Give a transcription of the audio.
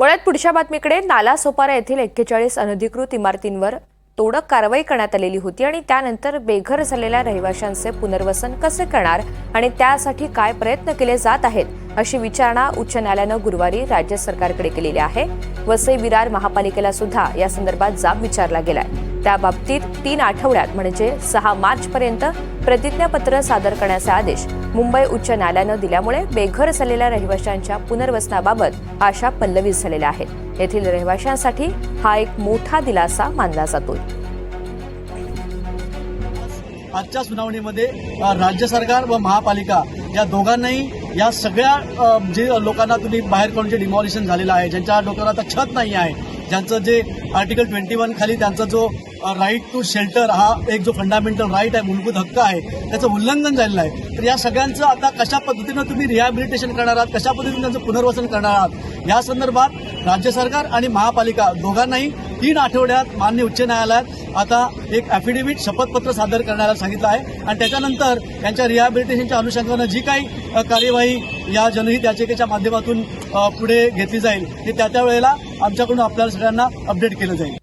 वळत पुढच्या बातमीकडे नाला सोपारा येथील एक्केचाळीस अनधिकृत इमारतींवर तोडक कारवाई करण्यात आलेली होती आणि त्यानंतर बेघर झालेल्या रहिवाशांचे पुनर्वसन कसे करणार आणि त्यासाठी काय प्रयत्न केले जात आहेत अशी विचारणा उच्च न्यायालयानं गुरुवारी राज्य सरकारकडे केलेली आहे. वसई विरार महापालिकेला सुद्धा या संदर्भात जाब विचारला गेलाय. त्या बाबतीत तीन आठवड्यात म्हणजे सहा मार्चपर्यंत प्रतिज्ञापत्र सादर करण्याचा आदेश मुंबई उच्च न्यायालयानं दिल्यामुळे बेघर झालेल्या रहिवाशांच्या पुनर्वसनाबाबत आशा पल्लवी झालेल्या आहेत. येथील रहिवाशांसाठी हा एक मोठा दिलासा मानला जातोय. आजच्या सुनावणीमध्ये राज्य सरकार व महापालिका या दोघांनाही या सगळ्या जे लोकांना तुम्ही बाहेर काढून जे डिमॉलिशन झालेलं आहे ज्यांच्या डोक्यावर आता छत नाही आहे ज्यांचं जे आर्टिकल ट्वेंटी वन खाली त्यांचा जो राईट टू शेल्टर हा एक जो फंडामेंटल राईट आहे मूलभूत हक्क आहे त्याचं उल्लंघन झालेलं आहे. तर या सगळ्यांचं आता कशा पद्धतीनं तुम्ही रिहॅबिलिटेशन करणार आहात कशा पद्धतीने त्यांचं पुनर्वसन करणार आहात? या संदर्भात राज्य सरकार आणि महापालिका दोघांनाही तीन आठवड्यात मान्य उच्च न्यायालयात आता एक ॲफिडेव्हिट शपथपत्र सादर करण्याला सांगितलं आहे. आणि त्याच्यानंतर त्यांच्या रिहॅबिलिटेशनच्या अनुषंगानं जी काही कार्यवाही या जनहित याचिकेच्या माध्यमातून पुढे घेतली जाईल ते त्या त्या वेळेला आमच्याकडून आपल्या सगळ्यांना अपडेट केलं जाईल.